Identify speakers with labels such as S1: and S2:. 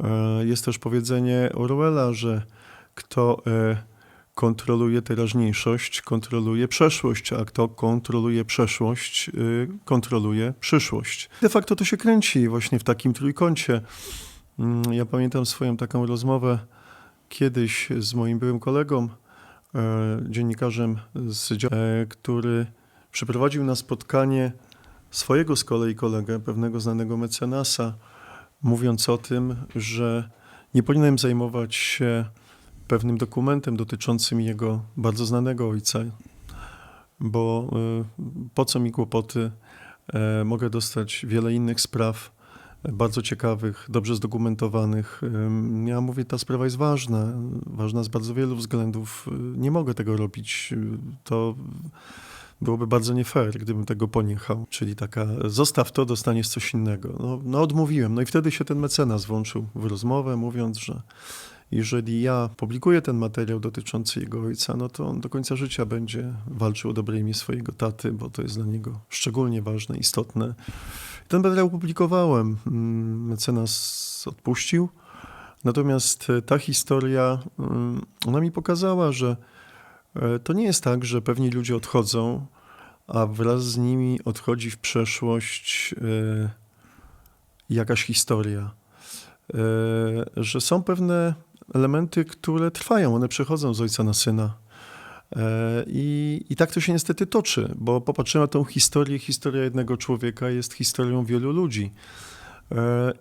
S1: E, Jest też powiedzenie Orwella, że kto e, kontroluje teraźniejszość, kontroluje przeszłość, a kto kontroluje przeszłość, y, kontroluje przyszłość. De facto to się kręci właśnie w takim trójkącie. Mm, Ja pamiętam swoją taką rozmowę kiedyś z moim byłym kolegą, e, dziennikarzem, z, e, który przyprowadził na spotkanie swojego z kolei kolegę, pewnego znanego mecenasa, mówiąc o tym, że nie powinienem zajmować się pewnym dokumentem dotyczącym jego bardzo znanego ojca, bo y, po co mi kłopoty? E, Mogę dostać wiele innych spraw, e, bardzo ciekawych, dobrze zdokumentowanych. Ja mówię, ta sprawa jest ważna, ważna z bardzo wielu względów. Y, Nie mogę tego robić. Y, To byłoby bardzo nie fair, gdybym tego poniechał. Czyli taka, zostaw to, dostaniesz coś innego. No, no odmówiłem. No i wtedy się ten mecenas włączył w rozmowę, mówiąc, że jeżeli ja publikuję ten materiał dotyczący jego ojca, no to on do końca życia będzie walczył o dobre imię swojego taty, bo to jest dla niego szczególnie ważne, istotne. Ten materiał publikowałem. Mm, Mecenas odpuścił. Natomiast ta historia, mm, ona mi pokazała, że to nie jest tak, że pewni ludzie odchodzą, a wraz z nimi odchodzi w przeszłość e, jakaś historia. E, Że są pewne elementy, które trwają, one przechodzą z ojca na syna. E, I, I tak to się niestety toczy, bo popatrzymy na tą historię. Historia jednego człowieka jest historią wielu ludzi. E,